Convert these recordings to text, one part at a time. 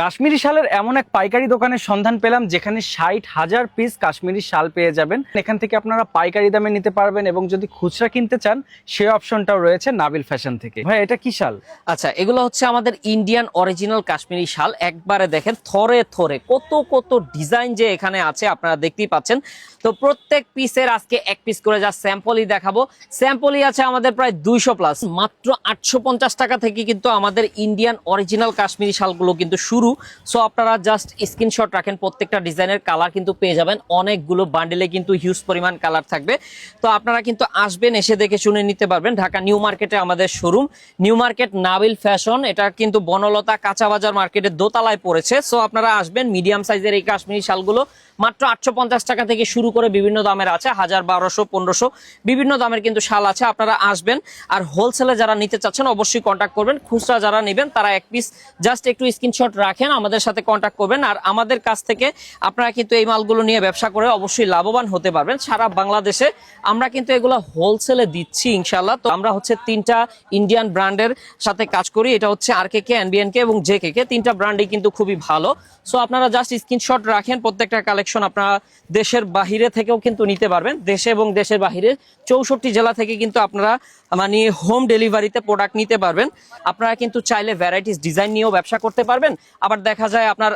কাশ্মীরি শালের এমন এক পাইকারি দোকানের সন্ধান পেলাম, যেখানে ষাট হাজার পিস কাশ্মীরি শাল পেয়ে যাবেন। এখান থেকে আপনারা পাইকারি দামে নিতে পারবেন এবং যদি খুচরা কিনতে চান সেই অপশনটাও রয়েছে নাবিল ফ্যাশন থেকে। ভাই, এটা কি শাল? আচ্ছা এগুলো হচ্ছে আমাদের ইন্ডিয়ান অরিজিনাল কাশ্মীরি শাল। একবারে দেখেন, থরে থরে, কত কত ডিজাইন যে এখানে আছে, আপনারা দেখতেই পাচ্ছেন। তো প্রত্যেক পিসের আজকে এক পিস করে যা স্যাম্পলই দেখাবো। স্যাম্পলই আছে আমাদের প্রায় দুইশো প্লাস মাত্র আটশো পঞ্চাশ টাকা থেকে কিন্তু আমাদের ইন্ডিয়ান অরিজিনাল কাশ্মীরি শালগুলো কিন্তু শুরু সো আপনারা জাস্ট স্ক্রিনশট রাখেন, প্রত্যেকটা ডিজাইনের কালার কিন্তু পেয়ে যাবেন। অনেকগুলো বান্ডেলে কিন্তু হিউজ পরিমাণ কালার থাকবে। তো আপনারা কিন্তু আসবেন, এসে দেখে শুনে নিতে পারবেন। ঢাকা নিউ মার্কেটে আমাদের showroom new market Nabil Fashion, এটা কিন্তু বনলতা কাঁচা বাজার মার্কেটের দোতলায় পড়েছে। সো আপনারা আসবেন মিডিয়াম সাইজের এই কাশ্মীরি শালগুলো। মাত্র আটশো পঞ্চাশ টাকা থেকে শুরু করে বিভিন্ন দামের আছে, হাজার বারোশো, পনেরোশো। বিভিন্ন দামের কিন্তু শাল আছে, আপনারা আসবেন। আর হোলসেলে যারা নিতে চাচ্ছেন, অবশ্যই কন্ট্যাক্ট করবেন। খুচরা যারা নেবেন, তারা এক পিস জাস্ট একটু স্ক্রিনশট রাখেন, আমাদের সাথে কন্ট্যাক্ট করবেন। আর আমাদের কাছ থেকে আপনারা কিন্তু এই মালগুলো নিয়ে ব্যবসা করে অবশ্যই লাভবান হতে পারবেন। সারা বাংলাদেশে আমরা কিন্তু এগুলো হোলসেলে দিচ্ছি ইনশাল্লাহ তো আমরা হচ্ছে তিনটা ইন্ডিয়ান ব্র্যান্ডের সাথে কাজ করি। এটা হচ্ছে আর কে কে এনবিএন কে এবং জে কে কে তিনটা ব্র্যান্ডই কিন্তু খুবই ভালো। সো আপনারা জাস্ট স্ক্রিনশট রাখেন, প্রত্যেকটা কালেকশন আপনারা দেশের বাহিরে থেকেও কিন্তু নিতে পারবেন। দেশে এবং দেশের বাহিরে চৌষট্টি জেলা থেকে কিন্তু আপনারা মানে হোম ডেলিভারিতে প্রোডাক্ট নিতে পারবেন। আপনারা কিন্তু চাইলে ভ্যারাইটিস ডিজাইন নিয়েও ব্যবসা করতে পারবেন। আবার দেখা যায় আপনার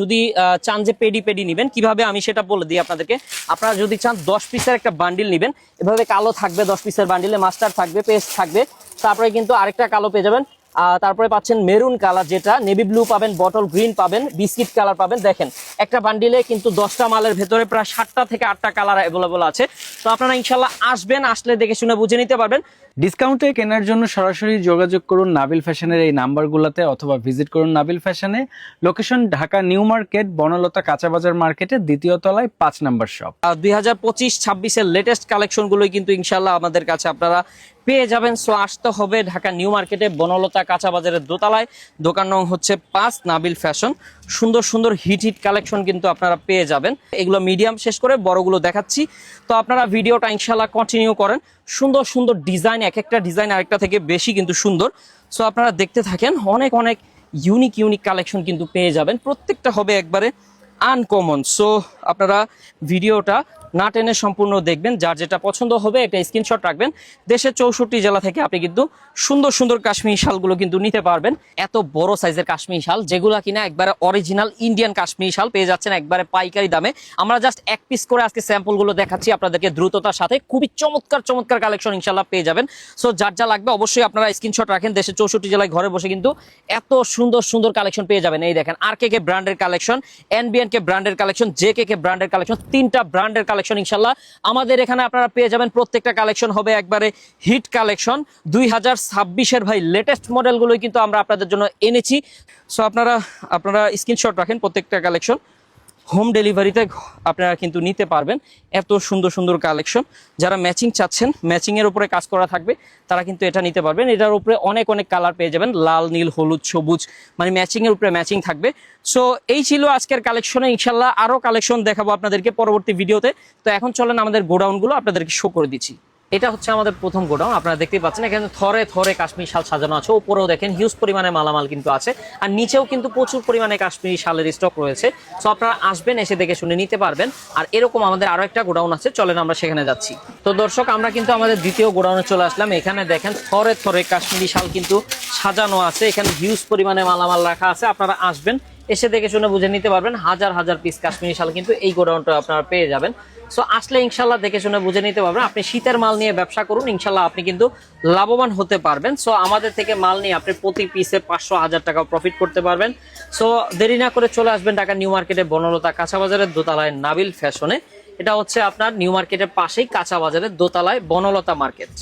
যদি চান যে পেডি পেডি নেবেন, কীভাবে আমি সেটা বলে দিই আপনাদেরকে। আপনারা যদি চান দশ পিসের একটা বান্ডিল নেবেন, এভাবে কালো থাকবে দশ পিসের বান্ডিলে মাস্টার থাকবে, পেস্ট থাকবে, তারপরে কিন্তু আরেকটা কালো পেয়ে যাবেন। তারপরে পাচ্ছেন মেরুন কালার যেটা, নেভি ব্লু পাবেন, বটল গ্রিন পাবেন, বিস্কিট কালার পাবেন। দেখেন, একটা বান্ডিলে কিন্তু দশটা মালের ভেতরে প্রায় সাতটা থেকে আটটা কালার অ্যাভেলেবল আছে। তো আপনারা ইনশাল্লাহ আসবেন আসলে দেখে শুনে বুঝে নিতে পারবেন। ডিসকাউন্টে কেনার জন্য সরাসরি যোগাযোগ করুন নাবিল ফ্যাশনের এই নাম্বারগুলোতে অথবা ভিজিট করুন নাবিল ফ্যাশনে। Location Dhaka new market Banalata কাঁচা বাজার মার্কেটের দ্বিতীয় তলায় পাঁচ নাম্বার শপ দুই হাজার পঁচিশ ছাব্বিশের লেটেস্ট কালেকশনগুলোই কিন্তু ইনশাল্লাহ আমাদের কাছে আপনারা পেয়ে যাবেন। সো আসতে হবে ঢাকা নিউ মার্কেটে বনলতা কাঁচা বাজারের দোতলায়। দোকান নং হচ্ছে পাঁচ নাবিল ফ্যাশন। সুন্দর সুন্দর হিট হিট কালেকশন কিন্তু আপনারা পেয়ে যাবেন। এগুলো মিডিয়াম শেষ করে বড়গুলো দেখাচ্ছি। তো আপনারা ভিডিওটা ইনশাল্লাহ কন্টিনিউ করেন। সুন্দর সুন্দর ডিজাইন এক একটা ডিজাইন আরেকটা থেকে বেশি কিন্তু সুন্দর। সো আপনারা দেখতে থাকেন, অনেক অনেক ইউনিক ইউনিক কালেকশন কিন্তু পেয়ে যাবেন। প্রত্যেকটা হবে একবারে আনকমন। সো আপনারা ভিডিওটা না টেনে সম্পূর্ণ দেখবেন, যার যেটা পছন্দ হবে একটা স্ক্রিনশট রাখবেন। দেশের চৌষট্টি জেলা থেকে আপনি কিন্তু সুন্দর সুন্দর কাশ্মীরি শালগুলো কিন্তু নিতে পারবেন। এত বড় সাইজের কাশ্মীরি শাল, যেগুলো কিনা একবারে অরিজিনাল ইন্ডিয়ান কাশ্মীরি শাল পেয়ে যাচ্ছেন একবারে পাইকারি দামে। আমরা জাস্ট এক পিস করে আজকে স্যাম্পলগুলো দেখাচ্ছি আপনাদেরকে দ্রুততার সাথে। খুবই চমৎকার চমৎকার কালেকশন ইনশাল্লাহ পেয়ে যাবেন। সো যার যা লাগবে অবশ্যই আপনারা স্ক্রিনশট রাখেন। দেশের চৌষট্টি জেলায় ঘরে বসে কিন্তু এত সুন্দর সুন্দর কালেকশন পেয়ে যাবেন। এই দেখেন আর কে কে ব্র্যান্ডের কালেকশন এনবিএন কে ব্র্যান্ডের কালেকশন, জে কে কে ব্র্যান্ডের কালেকশন, তিনটা ব্র্যান্ডের কালেকশন ইনশাল্লাহ। আমাদের এখানে আপনারা পেয়ে যাবেন, প্রত্যেকটা কালেকশন হবে একবারে হিট কালেকশন। দুই হাজার ছাব্বিশের ভাই লেটেস্ট মডেলগুলোই কিন্তু আমরা আপনাদের জন্য এনেছি। সো আপনারা আপনারা স্ক্রিনশট রাখেন প্রত্যেকটা কালেকশন। হোম ডেলিভারিতে আপনারা কিন্তু নিতে পারবেন। এত সুন্দর সুন্দর কালেকশন যারা ম্যাচিং চাচ্ছেন ম্যাচিং এর উপরে কাজ করা থাকবে, তারা কিন্তু এটা নিতে পারবেন। এটার উপরে অনেক অনেক কালার পেয়ে যাবেন। লাল, নীল, হলুদ, সবুজ মানে ম্যাচিং এর উপরে ম্যাচিং থাকবে। সো এই ছিল আজকের কালেকশনে ইনশাল্লাহ আরও কালেকশন দেখাবো আপনাদেরকে পরবর্তী ভিডিওতে তো। এখন চলেন আমাদের গোডাউনগুলো আপনাদেরকে শো করে দিচ্ছি। এটা হচ্ছে আমাদের প্রথম গোডাউন। আপনারা দেখতেই পাচ্ছেন, এখানে থরে থরে কাশ্মীরি শাল সাজানো আছে। উপরেও দেখেন হিউজ পরিমাণে মালামাল কিন্তু আছে। আর নিচেও কিন্তু প্রচুর পরিমাণে কাশ্মীরি শালের স্টক রয়েছে। সো আপনারা আসবেন, এসে দেখে শুনে নিতে পারবেন। আর এরকম আমাদের আরও একটা গোডাউন আছে। চলেন আমরা সেখানে যাচ্ছি। তো দর্শক, আমরা কিন্তু আমাদের দ্বিতীয় গোডাউনে চলে আসলাম। এখানে দেখেন, থরে থরে কাশ্মীরি শাল কিন্তু সাজানো আছে। এখানে হিউজ পরিমাণে মালামাল রাখা আছে। আপনারা আসবেন এসে দেখে শুনে বুঝে নিতে পারবেন, হাজার হাজার পিস কাশ্মীরি শাল কিন্তু এই গোডাউনটা আপনারা পেয়ে যাবেন। সো আসলে ইনশাল্লাহ দেখে শুনে বুঝে নিতে পারবেন, আপনি শীতের মাল নিয়ে ব্যবসা করুন, ইনশাল্লাহ আপনি কিন্তু লাভবান হতে পারবেন। সো আমাদের থেকে মাল নিয়ে আপনি প্রতি পিসে পাঁচশো হাজার টাকা প্রফিট করতে পারবেন। সো দেরি না করে চলে আসবেন ঢাকা নিউ মার্কেটে বনলতা কাঁচা বাজারের দোতলায় নাবিল ফ্যাশনে। এটা হচ্ছে আপনার নিউ মার্কেটের পাশেই কাঁচা বাজারের দোতলায় বনলতা মার্কেট।